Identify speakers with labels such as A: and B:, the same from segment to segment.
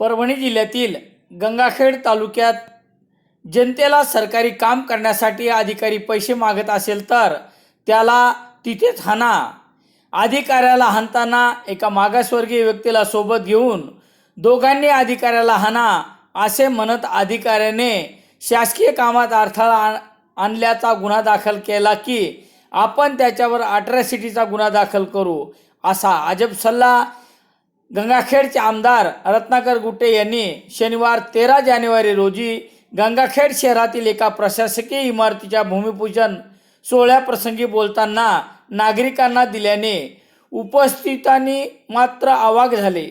A: परभणी जिल्ह्यातील गंगाखेड तालुक्यात जनतेला सरकारी काम करण्यासाठी अधिकारी पैसे मागत असेल तर त्याला तिथेच हाना. अधिकाऱ्याला हाणताना एका मागासवर्गीय व्यक्तीला सोबत घेऊन दोघांनी अधिकाऱ्याला हाना असे म्हणत अधिकाऱ्याने शासकीय कामात अडथळा आण- आणल्याचा गुन्हा दाखल केला की आपण त्याच्यावर अट्रॅसिटीचा गुन्हा दाखल करू असा अजब सल्ला गंगाखेडचे आमदार रत्नाकर गुट्टे यांनी शनिवार तेरा जानेवारी रोजी गंगाखेड शहरातील एका प्रशासकीय इमारतीच्या भूमिपूजन सोहळ्याप्रसंगी बोलताना नागरिकांना दिल्याने उपस्थितांनी मात्र आवाक झाले.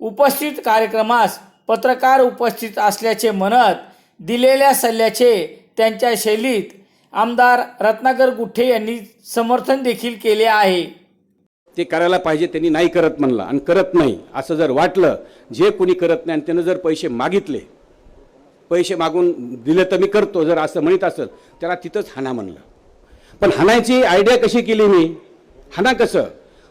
A: उपस्थित कार्यक्रमास पत्रकार उपस्थित असल्याचे म्हणत दिलेल्या सल्ल्याचे त्यांच्या शैलीत आमदार रत्नाकर गुट्टे यांनी समर्थन देखील केले आहे.
B: ते करायला पाहिजे त्यांनी नाही करत म्हणलं. आणि करत नाही असं जर वाटलं जे कोणी करत नाही आणि त्यानं जर पैसे मागितले पैसे मागून दिले तर मी करतो जर असं म्हणत असेल त्याला तिथंच हाना म्हणलं. पण हाणायची आयडिया कशी केली मी? हाना कसं?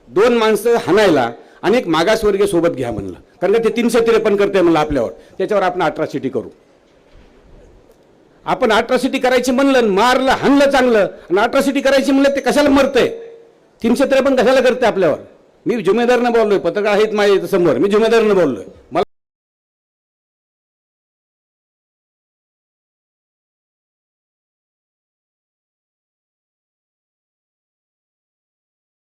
B: दोन माणसं हाणायला आणि एक मागासवर्गीय सोबत घ्या म्हणलं. कारण का ते तीनशे त्रेपन्न करते म्हणलं आपल्यावर. त्याच्यावर आपण अट्रॉसिटी करू. आपण अट्रॉसिटी करायची म्हणलं मारलं हाणलं चांगलं. आणि अट्रॉसिटी करायची म्हणलं ते कशाला मरतंय? तीनशे त्रेपन्न कशाला करते आपल्यावर? मी जुमेदारनं बोललोय पत्रकार आहेत माझ्यासमोर मी जुमेदारनं बोललोय. मला